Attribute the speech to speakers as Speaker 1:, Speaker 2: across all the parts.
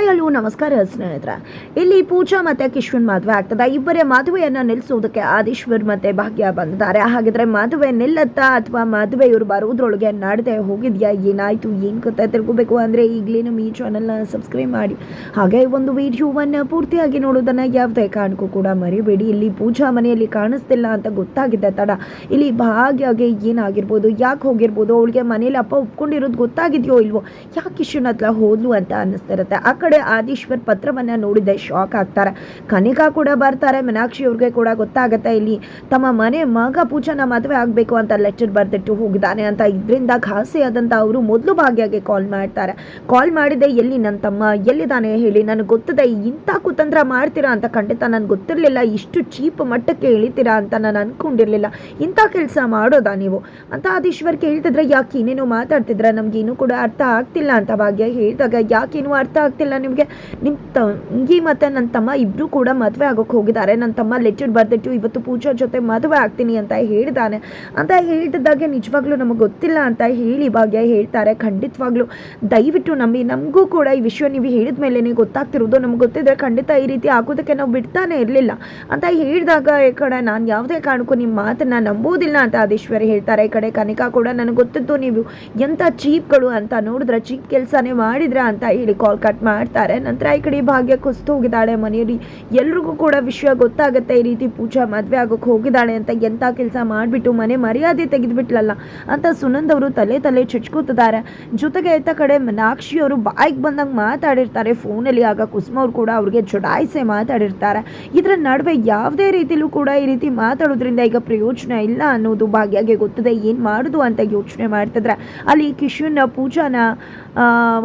Speaker 1: Hi hello ನಮಸ್ಕಾರ ಸ್ನೇಹಿತರೆ. ಇಲ್ಲಿ ಪೂಜಾ ಮತ್ತೆ ಕಿಶ್ವನ್ ಮದುವೆ ಆಗ್ತದೆ. ಇಬ್ಬರೇ ಮದುವೆಯನ್ನ ನಿಲ್ಲಿಸೋದಕ್ಕೆ ಆದೀಶ್ವರ್ ಮತ್ತೆ ಭಾಗ್ಯ ಬಂದಿದ್ದಾರೆ. ಹಾಗಿದ್ರೆ ಮದುವೆ ನಿಲ್ಲತ್ತಾ ಅಥವಾ ಮದುವೆ ಇವರು ಬರೋದ್ರೊಳಗೆ ನಡೆದೇ ಹೋಗಿದ್ಯಾ? ಏನಾಯ್ತು? ಏನ್ ಕತೆ ತಿಳ್ಕೊಬೇಕು ಅಂದ್ರೆ ಈಗಲೇ ನಮ್ಮ ಈ ಚಾನಲ್ನ ಸಬ್ಸ್ಕ್ರೈಬ್ ಮಾಡಿ. ಹಾಗೆ ಒಂದು ವಿಡಿಯೋವನ್ನ ಪೂರ್ತಿಯಾಗಿ ನೋಡೋದನ್ನ ಯಾವುದೇ ಕಾರಣಕ್ಕೂ ಕೂಡ ಮರಿಬೇಡಿ. ಇಲ್ಲಿ ಪೂಜಾ ಮನೆಯಲ್ಲಿ ಕಾಣಿಸ್ತಿಲ್ಲ ಅಂತ ಗೊತ್ತಾಗಿದೆ ತಡ. ಇಲ್ಲಿ ಭಾಗ್ಯಗೆ ಏನಾಗಿರ್ಬೋದು? ಯಾಕೆ ಹೋಗಿರ್ಬೋದು? ಅವಳಿಗೆ ಮನೇಲಿ ಅಪ್ಪ ಒಪ್ಕೊಂಡಿರೋದು ಗೊತ್ತಾಗಿದೆಯೋ ಇಲ್ವೋ? ಯಾಕೆ ಕಿಶನ್ ಹತ್ರ ಹೋದ್ಲು ಅಂತ ಅನ್ನಿಸ್ತಿರುತ್ತೆ. ಆ ಆದೀಶ್ವರ್ ಪತ್ರವನ್ನ ನೋಡಿದೆ ಶಾಕ್ ಆಗ್ತಾರೆ. ಕನಿಕಾ ಕೂಡ ಬರ್ತಾರೆ, ಮೀನಾಕ್ಷಿ ಅವ್ರಿಗೆ ಕೂಡ ಗೊತ್ತಾಗತ್ತೆ ಇಲ್ಲಿ. ತಮ್ಮ ಮನೆ ಮಗ ಪೂಜನ ಮದುವೆ ಆಗಬೇಕು ಅಂತ ಲೆಟರ್ ಬರ್ದಿಟ್ಟು ಹೋಗಿದ್ದಾನೆ ಅಂತ. ಇದರಿಂದ ಘಾಸಿ ಆದಂತ ಅವರು ಮೊದಲು ಭಾಗ್ಯಗೆ ಕಾಲ್ ಮಾಡ್ತಾರೆ. ಕಾಲ್ ಮಾಡಿದೆ, ಎಲ್ಲಿ ನನ್ನ ತಮ್ಮ ಎಲ್ಲಿದ್ದಾನೆ ಹೇಳಿ. ನನಗೆ ಗೊತ್ತದೆ, ಇಂಥ ಕುತಂತ್ರ ಮಾಡ್ತೀರಾ ಅಂತ ಖಂಡಿತ ನನಗೆ ಗೊತ್ತಿರಲಿಲ್ಲ. ಇಷ್ಟು ಚೀಪ್ ಮಟ್ಟಕ್ಕೆ ಇಳಿತೀರಾ ಅಂತ ನಾನು ಅನ್ಕೊಂಡಿರ್ಲಿಲ್ಲ. ಇಂಥ ಕೆಲಸ ಮಾಡೋದಾ ನೀವು? ಅಂತ ಆದೀಶ್ವರ್ ಕೇಳ್ತಿದ್ರೆ, ಯಾಕೆ ಏನೇನೋ ಮಾತಾಡ್ತಿದ್ರೆ? ನಮಗೇನು ಕೂಡ ಅರ್ಥ ಆಗ್ತಿಲ್ಲ ಅಂತ ಭಾಗ್ಯ ಹೇಳಿದಾಗ ಯಾಕೇನು ಅರ್ಥ ಆಗ್ತಿಲ್ಲ ನಿಮಗೆ ನಿಮ್ಮ ತಂಗಿ ಮತ್ತು ನನ್ನ ತಮ್ಮ ಇಬ್ಬರು ಕೂಡ ಮದುವೆ ಆಗೋಕ್ಕೆ ಹೋಗಿದ್ದಾರೆ. ನನ್ನ ತಮ್ಮ ಲೆಟರ್ ಬರ್ದಿಟ್ಟು ಇವತ್ತು ಪೂಜಾ ಜೊತೆ ಮದುವೆ ಆಗ್ತೀನಿ ಅಂತ ಹೇಳಿದಾನೆ. ಅಂತ ಹೇಳಿದ್ದಾಗೆ ನಿಜವಾಗ್ಲೂ ನಮಗೆ ಗೊತ್ತಿಲ್ಲ ಅಂತ ಹೇಳಿ ಭಾಗ್ಯ ಹೇಳ್ತಾರೆ. ಖಂಡಿತವಾಗ್ಲೂ ದಯವಿಟ್ಟು ನಂಬಿ, ನಮಗೂ ಕೂಡ ಈ ವಿಷಯ ನೀವು ಹೇಳಿದ ಮೇಲೇ ಗೊತ್ತಾಗ್ತಿರೋದು. ನಮ್ಗೆ ಗೊತ್ತಿದ್ರೆ ಖಂಡಿತ ಈ ರೀತಿ ಆಗೋದಕ್ಕೆ ನಾವು ಬಿಡ್ತಾನೆ ಇರಲಿಲ್ಲ. ಅಂತ ಹೇಳಿದಾಗ ಈ ಕಡೆ ನಾನು ಯಾವುದೇ ಕಾರಣಕ್ಕೂ ನಿಮ್ಮ ಮಾತನ್ನ ನಂಬೋದಿಲ್ಲ ಅಂತ ಆದೇಶ್ವರಿ ಹೇಳ್ತಾರೆ. ಈ ಕಡೆ ಕನಿಕಾ ಕೂಡ, ನನಗೆ ಗೊತ್ತಿತ್ತು ನೀವು ಎಂಥ ಚೀಪ್ಗಳು ಅಂತ ನೋಡಿದ್ರೆ, ಚೀಪ್ ಕೆಲಸನೇ ಮಾಡಿದ್ರ? ಅಂತ ಹೇಳಿ ಕಾಲ್ ಕಟ್ ಮಾಡ್ತಾರೆ ನಂತರ ಈ ಕಡೆ ಭಾಗ್ಯ ಕುಸ್ತು ಹೋಗಿದ್ದಾಳೆ ಮನೆಯಲ್ಲಿ. ಎಲ್ರಿಗೂ ಕೂಡ ವಿಷಯ ಗೊತ್ತಾಗುತ್ತೆ. ಈ ರೀತಿ ಪೂಜಾ ಮದುವೆ ಆಗೋಕೆ ಹೋಗಿದ್ದಾಳೆ ಅಂತ ಎಂಥ ಕೆಲಸ ಮಾಡಿಬಿಟ್ಟು ಮನೆ ಮರ್ಯಾದೆ ತೆಗೆದುಬಿಟ್ಲಲ್ಲ ಅಂತ ಸುನಂದ್ ಅವರು ತಲೆ ತಲೆ ಚುಚ್ಕೋತಿದ್ದಾರೆ ಜೊತೆಗೆ ಆಯ್ತ ಕಡೆ ಮೀನಾಕ್ಷಿ ಅವರು ಬಾಯಿಗೆ ಬಂದಂಗೆ ಮಾತಾಡಿರ್ತಾರೆ. ಫೋನಲ್ಲಿ ಆಗ ಕುಸುಮ ಅವ್ರು ಕೂಡ ಅವ್ರಿಗೆ ಚುಡಾಯಿಸೆ ಮಾತಾಡಿರ್ತಾರೆ. ಇದರ ನಡುವೆ ಯಾವುದೇ ರೀತಿಲೂ ಕೂಡ ಈ ರೀತಿ ಮಾತಾಡೋದ್ರಿಂದ ಈಗ ಪ್ರಯೋಜನ ಇಲ್ಲ ಅನ್ನೋದು ಭಾಗ್ಯಗೆ ಗೊತ್ತದೆ. ಏನು ಮಾಡೋದು ಅಂತ ಯೋಚನೆ ಮಾಡ್ತಿದ್ರೆ. ಅಲ್ಲಿ ಕಿಶನ್ ಪೂಜಾನ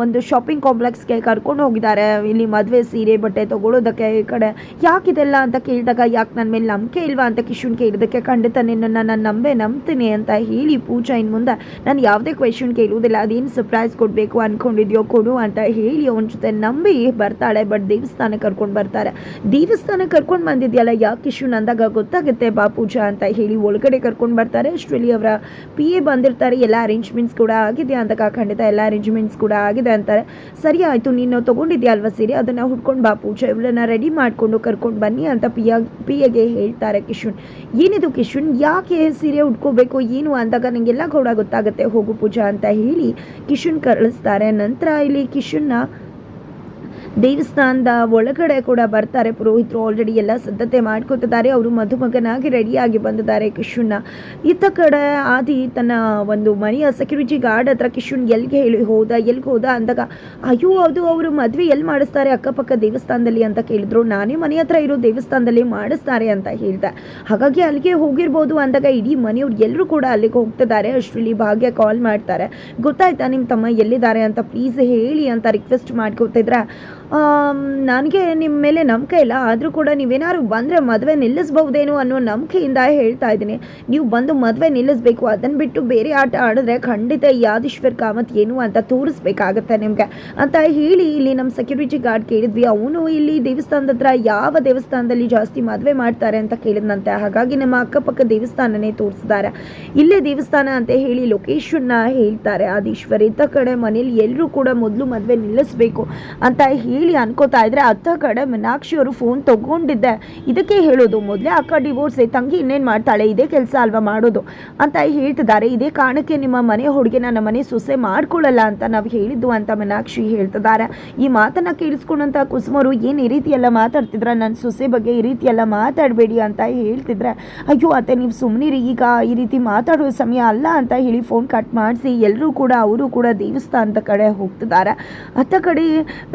Speaker 1: ಒಂದು ಶಾಪಿಂಗ್ ಕಾಂಪ್ಲೆಕ್ಸ್ಗೆ ಕರ್ಕೊಂಡು ಹೋಗಿದ್ದಾರೆ. ಇಲ್ಲಿ ಮದುವೆ ಸೀರೆ, ಬಟ್ಟೆ ತಗೊಳ್ಳೋದಕ್ಕೆ ಈ ಕಡೆ ಯಾಕಿದೆಲ್ಲ ಅಂತ ಕೇಳಿದಾಗ, ಯಾಕೆ ನನ್ನ ಮೇಲೆ ನಂಬಿಕೆ ಇಲ್ವಾ ಅಂತ ಕಿಶುನ್ ಕೇಳಿದಕ್ಕೆ ಖಂಡಿತ ನಿನ್ನನ್ನು ನಾನು ನಂಬೆ ನಂಬ್ತೀನಿ ಅಂತ ಹೇಳಿ ಪೂಜಾ ಇನ್ನು ಮುಂದೆ ನಾನು ಯಾವುದೇ ಕ್ವೆಶನ್ ಕೇಳುವುದಿಲ್ಲ, ಅದೇನು ಸರ್ಪ್ರೈಸ್ ಕೊಡಬೇಕು ಅಂದ್ಕೊಂಡಿದ್ಯೋ ಕೊಡು ಅಂತ ಹೇಳಿ ಅವನ ಜೊತೆ ನಂಬಿ ಬರ್ತಾಳೆ. ಬಟ್ ದೇವಸ್ಥಾನಕ್ಕೆ ಕರ್ಕೊಂಡು ಬರ್ತಾರೆ. ದೇವಸ್ಥಾನಕ್ಕೆ ಕರ್ಕೊಂಡು ಬಂದಿದ್ಯಲ್ಲ, ಯಾಕೆ ಕಿಶುನ್ ಅಂದಾಗ ಗೊತ್ತಾಗುತ್ತೆ ಬಾ ಪೂಜಾ ಅಂತ ಹೇಳಿ ಒಳಗಡೆ ಕರ್ಕೊಂಡು ಬರ್ತಾರೆ. ಅಷ್ಟರಲ್ಲಿ ಅವರ ಪಿ ಎ ಬಂದಿರ್ತಾರೆ. ಎಲ್ಲ ಅರೇಂಜ್ಮೆಂಟ್ಸ್ ಕೂಡ ಆಗಿದೆ ಅಂದಾಗ ಖಂಡಿತ ಎಲ್ಲ ಅರೇಂಜ್ಮೆಂಟ್ಸ್ ಕೂಡ ಆಗಿದೆ ಅಂತಾರೆ. ಸರಿ ಆಯಿತು, ನೀನು ತೊಗೊಂಡಿದ್ಯಾ ಅಲ್ವಾ ಸೀರೆ? ಅದನ್ನು ಹುಡ್ಕೊಂಡು ಬಾ ಪೂಜಾ. ಇವಳನ್ನ ರೆಡಿ ಮಾಡಿಕೊಂಡು ಕರ್ಕೊಂಡು ಬನ್ನಿ ಅಂತ ಪಿಯ ಪಿಯಗೆ ಹೇಳ್ತಾರೆ ಕಿಶುನ್. ಏನಿದು ಕಿಶುನ್? ಯಾಕೆ ಸೀರೆ ಉಟ್ಕೋಬೇಕು? ಏನು ಅಂದಾಗ ನನಗೆಲ್ಲ ಕೂಡ ಗೊತ್ತಾಗುತ್ತೆ ಹೋಗು ಪೂಜಾ ಅಂತ ಹೇಳಿ ಕಿಶುನ್ ಕರಳಿಸ್ತಾರೆ ನಂತರ ಇಲ್ಲಿ ಕಿಶನ್ನ ದೇವಸ್ಥಾನದ ಒಳಗಡೆ ಕೂಡ ಬರ್ತಾರೆ. ಪುರೋಹಿತರು ಆಲ್ರೆಡಿ ಎಲ್ಲ ಸಿದ್ಧತೆ ಮಾಡ್ಕೋತಿದ್ದಾರೆ ಅವರು ಮಧುಮಗನಾಗಿ ರೆಡಿಯಾಗಿ ಬಂದಿದ್ದಾರೆ ಕಿಶುನ್ನ ಇತ್ತ ಕಡೆ ಆದಿ ತನ್ನ ಒಂದು ಮನೆಯ ಸೆಕ್ಯೂರಿಟಿ ಗಾರ್ಡ್ ಹತ್ರ ಕಿಶುನ್ ಎಲ್ಲಿಗೆ ಹೇಳಿ ಹೋದ, ಎಲ್ಲಿಗೆ ಹೋದ ಅಂದಾಗ, ಅಯ್ಯೋ, ಅದು ಅವರು ಮದುವೆ ಎಲ್ಲಿ ಮಾಡಿಸ್ತಾರೆ ಅಕ್ಕಪಕ್ಕ ದೇವಸ್ಥಾನದಲ್ಲಿ ಅಂತ ಕೇಳಿದ್ರು. ನಾನೇ ಮನೆ ಹತ್ರ ಇರೋ ದೇವಸ್ಥಾನದಲ್ಲಿ ಮಾಡಿಸ್ತಾರೆ ಅಂತ ಹೇಳ್ದೆ. ಹಾಗಾಗಿ ಅಲ್ಲಿಗೆ ಹೋಗಿರ್ಬೋದು ಅಂದಾಗ ಇಡೀ ಮನೆಯವ್ರು ಎಲ್ಲರೂ ಕೂಡ ಅಲ್ಲಿಗೆ ಹೋಗ್ತಿದ್ದಾರೆ. ಅಷ್ಟರಲ್ಲಿ ಭಾಗ್ಯ ಕಾಲ್ ಮಾಡ್ತಾರೆ. ಗೊತ್ತಾಯ್ತಾ ನಿಮ್ಮ ತಮ್ಮ ಎಲ್ಲಿದ್ದಾರೆ ಅಂತ? ಪ್ಲೀಸ್ ಹೇಳಿ ಅಂತ ರಿಕ್ವೆಸ್ಟ್ ಮಾಡ್ಕೋತಿದ್ರೆ. ನನಗೆ ನಿಮ್ಮ ಮೇಲೆ ನಂಬಿಕೆ ಇಲ್ಲ. ಆದರೂ ಕೂಡ ನೀವೇನಾದ್ರು ಬಂದರೆ ಮದುವೆ ನಿಲ್ಲಿಸ್ಬಹುದೇನೋ ಅನ್ನೋ ನಂಬಿಕೆಯಿಂದ ಹೇಳ್ತಾ ಇದ್ದೀನಿ. ನೀವು ಬಂದು ಮದುವೆ ನಿಲ್ಲಿಸ್ಬೇಕು. ಅದನ್ನು ಬಿಟ್ಟು ಬೇರೆ ಆಟ ಆಡಿದ್ರೆ ಖಂಡಿತ ಯಾದೀಶ್ವರ್ ಕಾಮತ್ ಏನು ಅಂತ ತೋರಿಸ್ಬೇಕಾಗತ್ತೆ ನಿಮಗೆ. ಅಂತ ಹೇಳಿ ಇಲ್ಲಿ ನಮ್ಮ ಸೆಕ್ಯೂರಿಟಿ ಗಾರ್ಡ್ ಕೇಳಿದ್ವಿ. ಅವನು ಇಲ್ಲಿ ದೇವಸ್ಥಾನದ ಹತ್ರ ಯಾವ ದೇವಸ್ಥಾನದಲ್ಲಿ ಜಾಸ್ತಿ ಮದುವೆ ಮಾಡ್ತಾರೆ ಅಂತ ಕೇಳಿದ್ನಂತೆ. ಹಾಗಾಗಿ ನಮ್ಮ ಅಕ್ಕಪಕ್ಕ ದೇವಸ್ಥಾನನೇ ತೋರಿಸಿದ್ದಾರೆ. ಇಲ್ಲೇ ದೇವಸ್ಥಾನ ಅಂತ ಹೇಳಿ ಲೊಕೇಶನ್ನ ಹೇಳ್ತಾರೆ. ಆದೀಶ್ವರ್, ಇದ್ದ ಕಡೆ ಮನೇಲಿ ಎಲ್ಲರೂ ಕೂಡ ಮೊದಲು ಮದುವೆ ನಿಲ್ಲಿಸ್ಬೇಕು ಅಂತ ಹೇಳಿ ಅನ್ಕೋತಾ ಇದ್ರೆ ಅತ್ತ ಕಡೆ ಮೀನಾಕ್ಷಿ ಅವರು ಫೋನ್ ತಗೊಂಡಿದ್ದೆ. ಇದಕ್ಕೆ ಹೇಳೋದು, ಮೊದಲೇ ಅಕ್ಕ ಡಿವೋರ್ಸ್ ತಂಗಿ ಇನ್ನೇನು ಮಾಡ್ತಾಳೆ? ಇದೇ ಕೆಲಸ ಅಲ್ವಾ ಮಾಡೋದು? ಅಂತ ಹೇಳ್ತಿದ್ದಾರೆ. ಇದೇ ಕಾರಣಕ್ಕೆ ನಿಮ್ಮ ಮನೆ ಹುಡುಗಿ ನನ್ನ ಮನೆ ಸೊಸೆ ಮಾಡ್ಕೊಳ್ಳಲ್ಲ ಅಂತ ನಾವು ಹೇಳಿದ್ದು ಅಂತ ಮೀನಾಕ್ಷಿ ಹೇಳ್ತಿದ್ದಾರೆ. ಈ ಮಾತನ್ನ ಕೇಳಿಸ್ಕೊಂಡಂತ ಕುಸುಮರು, ಏನು ಈ ರೀತಿ ಎಲ್ಲ ಮಾತಾಡ್ತಿದ್ರ? ನನ್ನ ಸೊಸೆ ಬಗ್ಗೆ ಈ ರೀತಿ ಎಲ್ಲ ಮಾತಾಡಬೇಡಿ ಅಂತ ಹೇಳ್ತಿದ್ರೆ, ಅಯ್ಯೋ, ಅತ್ತೆ, ನೀವು ಸುಮ್ಮನಿರಿ ಈಗ ಈ ರೀತಿ ಮಾತಾಡೋ ಸಮಯ ಅಲ್ಲ ಅಂತ ಹೇಳಿ ಫೋನ್ ಕಟ್ ಮಾಡಿಸಿ ಎಲ್ಲರೂ ಕೂಡ, ಅವರು ಕೂಡ ದೇವಸ್ಥಾನದ ಕಡೆ ಹೋಗ್ತಿದ್ದಾರೆ. ಅತ್ತ ಕಡೆ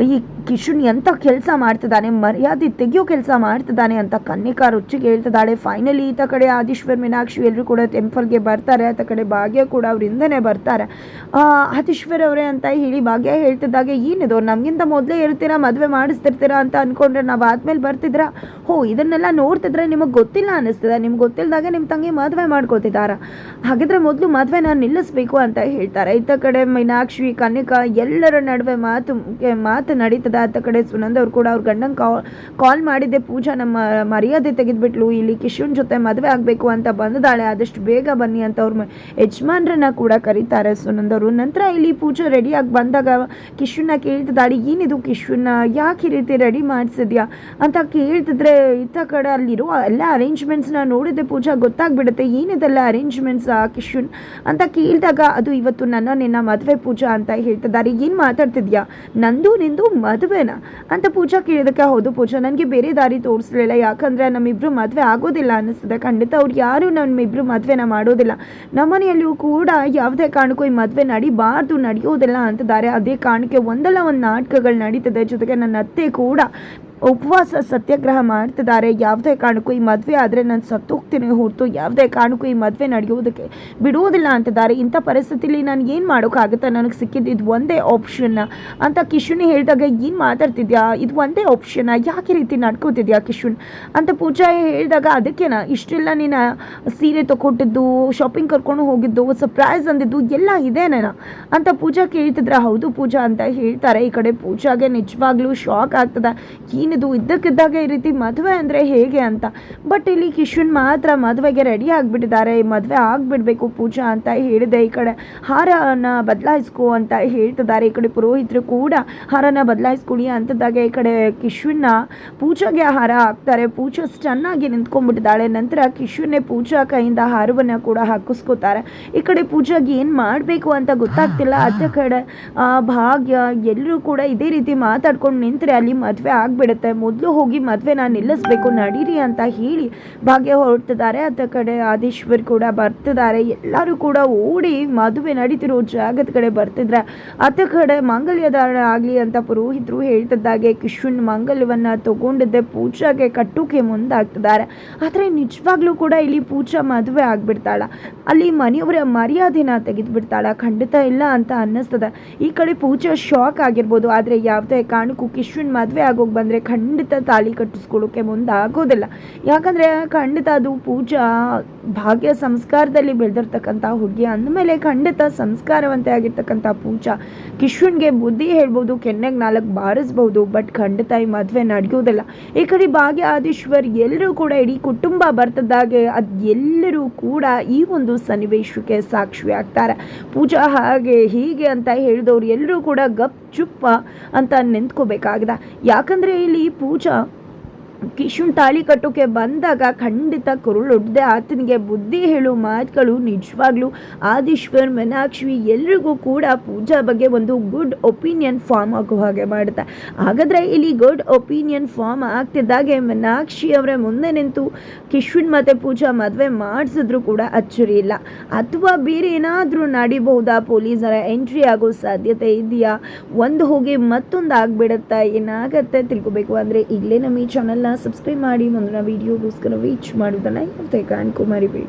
Speaker 1: ಈ ಕಿಶುನ್ ಎಂಥ ಕೆಲಸ ಮಾಡ್ತಿದ್ದಾನೆ, ಮರ್ಯಾದೆ ತೆಗಿಯೋ ಕೆಲಸ ಮಾಡ್ತಿದ್ದಾನೆ ಅಂತ ಕನ್ನಿಕಾ ರುಚಿಗೆ ಹೇಳ್ತಿದ್ದಾಳೆ. ಫೈನಲಿ ಈತ ಕಡೆ ಆದೀಶ್ವರ್, ಮೀನಾಕ್ಷಿ ಎಲ್ಲರೂ ಕೂಡ ಟೆಂಪಲ್ಗೆ ಬರ್ತಾರೆ. ಆತ ಕಡೆ ಭಾಗ್ಯ ಕೂಡ ಅವರಿಂದನೇ ಬರ್ತಾರೆ. ಆದೀಶ್ವರ್ ಅವರೇ ಅಂತ ಹೇಳಿ ಭಾಗ್ಯ ಹೇಳ್ತಿದ್ದಾಗೆ, ಏನಿದು, ನಮಗಿಂತ ಮೊದಲೇ ಇರ್ತೀರಾ ಮದುವೆ ಮಾಡಿಸ್ತಿರ್ತೀರಾ ಅಂತ ಅಂದ್ಕೊಂಡ್ರೆ ನಾವು ಆದ್ಮೇಲೆ ಬರ್ತಿದ್ರಾ? ಹೋ, ಇದನ್ನೆಲ್ಲ ನೋಡ್ತಿದ್ರೆ ನಿಮಗೆ ಗೊತ್ತಿಲ್ಲ ಅನ್ನಿಸ್ತದೆ ನಿಮ್ಗೆ ಗೊತ್ತಿಲ್ಲದಾಗ ನಿಮ್ಮ ತಂಗಿ ಮದುವೆ ಮಾಡ್ಕೋತಿದ್ದಾರ? ಹಾಗಿದ್ರೆ ಮೊದಲು ಮದುವೆನ ನಿಲ್ಲಿಸ್ಬೇಕು ಅಂತ ಹೇಳ್ತಾರೆ. ಈತ ಕಡೆ ಮೀನಾಕ್ಷಿ, ಕನ್ನಿಕಾ ಎಲ್ಲರ ನಡುವೆ ಮಾತು ಮಾತು ನಡೀತದೆ. ಆತ ಕಡೆ ಸುನಂದ್ ಅವ್ರು ಕೂಡ ಅವ್ರ ಗಂಡನ ಕಾಲ್ ಮಾಡಿದ್ದೆ. ಪೂಜಾ ನಮ್ಮ ಮರ್ಯಾದೆ ತೆಗೆದ್ಬಿಟ್ಲು. ಇಲ್ಲಿ ಕಿಶುನ್ ಜೊತೆ ಮದುವೆ ಆಗಬೇಕು ಅಂತ ಬಂದಿದ್ದಾಳೆ ಆದಷ್ಟು ಬೇಗ ಬನ್ನಿ ಅಂತ ಅವ್ರ ಯಜಮಾನ್ರನ್ನ ಕೂಡ ಕರೀತಾರೆ ಸುನಂದ್ ಅವರು. ನಂತರ ಇಲ್ಲಿ ಪೂಜಾ ರೆಡಿಯಾಗಿ ಬಂದಾಗ ಕಿಶುನ್ನ ಕೇಳ್ತಿದ್ದಾಳೆ, ಏನಿದು ಕಿಶುನ್ನ? ಯಾಕೆ ಈ ರೀತಿ ರೆಡಿ ಮಾಡಿಸಿದ್ಯಾ? ಅಂತ ಕೇಳ್ತಿದ್ರೆ, ಇತ್ತ ಕಡೆ ಅಲ್ಲಿರೋ ಎಲ್ಲ ಅರೇಂಜ್ಮೆಂಟ್ಸ್ನ ನೋಡಿದ್ರೆ ಪೂಜಾ. ಗೊತ್ತಾಗ್ಬಿಡುತ್ತೆ. ಏನಿದೆಲ್ಲ ಅರೇಂಜ್ಮೆಂಟ್ಸ್ ಆ ಕಿಶುನ್? ಅಂತ ಕೇಳಿದಾಗ, ಅದು ಇವತ್ತು ನನ್ನ ನಿನ್ನ ಮದುವೆ ಪೂಜಾ ಅಂತ ಹೇಳ್ತಿದ್ದಾರೆ. ಏನು ಮಾತಾಡ್ತಿದ್ಯಾ? ನಂದು ನಿಂದು ಮದುವೆನಾ ಅಂತ ಪೂಜಾ ಕೇಳಿದಕ್ಕೆ ಹೌದು ಪೂಜಾ, ನನಗೆ ಬೇರೆ ದಾರಿ ತೋರಿಸ್ಲಿಲ್ಲ. ಯಾಕಂದ್ರೆ ನಮ್ಮಿಬ್ಬರು ಮದುವೆ ಆಗೋದಿಲ್ಲ ಅನ್ನಿಸ್ತದೆ. ಖಂಡಿತ ಅವ್ರು ಯಾರು ನಮ್ಮಿಬ್ಬರು ಮದುವೆನ ಮಾಡೋದಿಲ್ಲ. ನಮ್ಮನೆಯಲ್ಲಿಯೂ ಕೂಡ ಯಾವುದೇ ಕಾರಣಕ್ಕೂ ಈ ಮದುವೆ ನಡಿಬಾರ್ದು, ನಡೆಯೋದಿಲ್ಲ ಅಂತಿದ್ದಾರೆ. ಅದೇ ಕಾರಣಕ್ಕೆ ಒಂದಲ್ಲ ಒಂದು ನಾಟಕಗಳು ನಡೀತದೆ. ಜೊತೆಗೆ ನನ್ನ ಅತ್ತೆ ಕೂಡ ಉಪವಾಸ ಸತ್ಯಾಗ್ರಹ ಮಾಡ್ತಿದ್ದಾರೆ. ಯಾವುದೇ ಕಾರಣಕ್ಕೂ ಈ ಮದುವೆ ಆದರೆ ನಾನು ಸತ್ತೋಗ್ತೀನಿ. ಹೊರತು ಯಾವುದೇ ಕಾರಣಕ್ಕೂ ಈ ಮದುವೆ ನಡೆಯುವುದಕ್ಕೆ ಬಿಡುವುದಿಲ್ಲ ಅಂತಿದ್ದಾರೆ. ಇಂಥ ಪರಿಸ್ಥಿತಿಲಿ ನಾನು ಏನು ಮಾಡೋಕ್ಕಾಗುತ್ತೆ? ನನಗೆ ಸಿಕ್ಕಿದ್ದು ಒಂದೇ ಆಪ್ಷನ್ನ ಅಂತ ಕಿಶುನ್ ಹೇಳಿದಾಗ ಏನು ಮಾತಾಡ್ತಿದ್ಯಾ? ಇದು ಒಂದೇ ಆಪ್ಷನ್ನ ಯಾಕೆ ರೀತಿ ನಡ್ಕೋತಿದ್ಯಾ ಕಿಶುನ್? ಅಂತ ಪೂಜಾ ಹೇಳಿದಾಗ ಅದಕ್ಕೇನ? ಇಷ್ಟೆಲ್ಲ ನೀನು ಸೀರೆ ತೊಗೊಟ್ಟಿದ್ದು ಶಾಪಿಂಗ್ ಕರ್ಕೊಂಡು ಹೋಗಿದ್ದು ಸರ್ಪ್ರೈಸ್ ಅಂದಿದ್ದು ಎಲ್ಲ ಇದೇನೇನ ಅಂತ ಪೂಜಾ ಕೇಳ್ತಿದ್ರೆ. ಹೌದು ಪೂಜಾ ಅಂತ ಹೇಳ್ತಾರೆ. ಈ ಕಡೆ ಪೂಜಾಗೆ ನಿಜವಾಗ್ಲೂ ಶಾಕ್ ಆಗ್ತದೆ. ಏನಿದು ಇದ್ದಕ್ಕಿದ್ದಾಗ ಈ ರೀತಿ ಮದುವೆ ಅಂದರೆ ಹೇಗೆ ಅಂತ. ಬಟ್ ಇಲ್ಲಿ ಕಿಶುನ್ ಮಾತ್ರ ಮದುವೆಗೆ ರೆಡಿ ಆಗಿಬಿಟ್ಟಿದ್ದಾರೆ. ಮದುವೆ ಆಗಿಬಿಡಬೇಕು ಪೂಜಾ ಅಂತ ಹೇಳಿದೆ. ಈ ಕಡೆ ಹಾರನ ಬದಲಾಯಿಸ್ಕೊ ಅಂತ ಹೇಳ್ತಿದ್ದಾರೆ. ಈ ಕಡೆ ಪುರೋಹಿತರು ಕೂಡ ಹಾರನ ಬದಲಾಯಿಸ್ಕೊಡಿ ಅಂತಿದ್ದಾಗ ಈ ಕಡೆ ಕಿಶುನ್ನ ಪೂಜಾಗೆ ಹಾರ ಹಾಕ್ತಾರೆ. ಪೂಜಾ ಚೆನ್ನಾಗಿ ನಿಂತ್ಕೊಂಡ್ಬಿಟ್ಟಿದ್ದಾಳೆ. ನಂತರ ಕಿಶುನ್ನೇ ಪೂಜಾ ಕೈಯಿಂದ ಹಾರವನ್ನು ಕೂಡ ಹಾಕಿಸ್ಕೋತಾರೆ. ಈ ಕಡೆ ಪೂಜಾಗೆ ಏನು ಮಾಡಬೇಕು ಅಂತ ಗೊತ್ತಾಗ್ತಿಲ್ಲ. ಅದ ಕಡೆ ಭಾಗ್ಯ ಎಲ್ಲರೂ ಕೂಡ ಇದೇ ರೀತಿ ಮಾತಾಡ್ಕೊಂಡು ನಿಂತರೆ ಅಲ್ಲಿ ಮದುವೆ ಆಗಿಬಿಡುತ್ತೆ. ಮೊದಲು ಹೋಗಿ ಮದುವೆನ ನಿಲ್ಲಿಸ್ಬೇಕು, ನಡೀರಿ ಅಂತ ಹೇಳಿ ಭಾಗ್ಯ ಹೊರಡ್ತಿದ್ದಾರೆ. ಅದ ಕಡೆ ಆದೀಶ್ವರ್ ಕೂಡ ಬರ್ತಿದ್ದಾರೆ. ಎಲ್ಲರೂ ಕೂಡ ಓಡಿ ಮದುವೆ ನಡೀತಿರೋ ಜಾಗದ ಕಡೆ ಬರ್ತಿದ್ರೆ. ಅತ್ತ ಕಡೆ ಮಾಂಗಲ್ಯಧಾರಣ ಆಗಲಿ ಅಂತ ಪುರೋಹಿತರು ಹೇಳ್ತಿದ್ದಾಗೆ ಕಿಶುನ್ ಮಾಂಗಲ್ಯವನ್ನು ತಗೊಂಡಿದ್ದೆ, ಪೂಜಾಗೆ ಕಟ್ಟೋಕೆ ಮುಂದಾಗ್ತಿದ್ದಾರೆ. ಆದರೆ ನಿಜವಾಗ್ಲೂ ಕೂಡ ಇಲ್ಲಿ ಪೂಜಾ ಮದುವೆ ಆಗ್ಬಿಡ್ತಾಳ. ಅಲ್ಲಿ ಮನೆಯವರ ಮರ್ಯಾದೆನ ತೆಗೆದುಬಿಡ್ತಾಳ. ಖಂಡಿತ ಇಲ್ಲ ಅಂತ ಅನ್ನಿಸ್ತದೆ. ಈ ಕಡೆ ಪೂಜಾ ಶಾಕ್ ಆಗಿರ್ಬೋದು, ಆದರೆ ಯಾವುದೇ ಕಾರಣಕ್ಕೂ ಕಿಶ್ವಿನ್ ಮದುವೆ ಆಗೋಗಿ ಬಂದರೆ ಖಂಡಿತ ತಾಳಿ ಕಟ್ಟಿಸ್ಕೊಳ್ಳೋಕೆ ಮುಂದಾಗೋದಿಲ್ಲ. ಯಾಕಂದರೆ ಖಂಡಿತ ಅದು ಪೂಜಾ ಭಾಗ್ಯ ಸಂಸ್ಕಾರದಲ್ಲಿ ಬೆಳೆದಿರ್ತಕ್ಕಂಥ ಹುಡುಗಿ ಅಂದಮೇಲೆ ಖಂಡಿತ ಸಂಸ್ಕಾರವಂತೆ ಆಗಿರ್ತಕ್ಕಂಥ ಪೂಜಾ ಕಿಶ್ವಿನ್ಗೆ ಬುದ್ಧಿ ಹೇಳ್ಬೋದು, ಕೆನ್ನೆಗೆ ನಾಲ್ಕು ಬಾರಿಸ್ಬೋದು ಬಟ್ ಖಂಡಿತ ಈ ಮದುವೆ ನಡೆಯೋದಿಲ್ಲ. ಈ ಕಡೆ ಭಾಗ್ಯ ಆದೀಶ್ವರ್ ಎಲ್ಲರೂ ಕೂಡ ಇಡೀ ಕುಟುಂಬ ಬರ್ತದಾಗೆ ಅದು ಎಲ್ಲರೂ ಕೂಡ ಈ ಒಂದು ಸನ್ನಿವೇಶಕ್ಕೆ ಸಾಕ್ಷಿ ಆಗ್ತಾರೆ. ಪೂಜಾ ಹಾಗೆ ಹೀಗೆ ಅಂತ ಹೇಳಿದವ್ರು ಎಲ್ಲರೂ ಕೂಡ ಗಪ್ ಚುಪ್ಪ ಅಂತ ನಿಂತ್ಕೋಬೇಕಾಗಿದೆ. ಯಾಕಂದರೆ ಇಲ್ಲಿ ಪೂಜಾ ಕಿಶುನ್ ತಾಳಿ ಕಟ್ಟೋಕೆ ಬಂದಾಗ ಖಂಡಿತ ಕುರುಳೊಡ್ದೆ ಆತನಿಗೆ ಬುದ್ಧಿ ಹೇಳೋ ಮಾತುಗಳು ನಿಜವಾಗ್ಲೂ. ಆದೀಶ್ವರ್, ಮೀನಾಕ್ಷಿ ಎಲ್ರಿಗೂ ಕೂಡ ಪೂಜಾ ಬಗ್ಗೆ ಒಂದು ಗುಡ್ ಒಪಿನಿಯನ್ ಫಾರ್ಮ್ ಆಗೋ ಹಾಗೆ ಮಾಡುತ್ತೆ. ಹಾಗಾದರೆ ಇಲ್ಲಿ ಗುಡ್ ಒಪಿನಿಯನ್ ಫಾರ್ಮ್ ಆಗ್ತಿದ್ದಾಗೆ ಮೀನಾಕ್ಷಿ ಅವರ ಮುಂದೆ ನಿಂತು ಕಿಶುನ್ ಮತ್ತು ಪೂಜಾ ಮದುವೆ ಮಾಡಿಸಿದ್ರು ಕೂಡ ಅಚ್ಚರಿ ಇಲ್ಲ. ಅಥವಾ ಬೇರೆ ಏನಾದರೂ ನಡಿಬಹುದಾ? ಪೊಲೀಸರ ಎಂಟ್ರಿ ಆಗೋ ಸಾಧ್ಯತೆ ಇದೆಯಾ? ಒಂದು ಹೋಗಿ ಮತ್ತೊಂದು ಆಗ್ಬಿಡುತ್ತಾ? ಏನಾಗತ್ತೆ ತಿಳ್ಕೊಬೇಕು. ಅಂದರೆ ಈಗಲೇ ನಮ್ಮ ಈ ಚಾನಲ್ನ ಸಬ್ಸ್ಕ್ರೈಬ್ ಮಾಡಿ ಮುಂದಿನ ವೀಡಿಯೋಗೋಸ್ಕರ ವೀಚ್ ಮಾಡೋದನ್ನು ಯಾವುದೇ ಕಾರಣಕ್ಕೂ ಮರಿಬೇಡಿ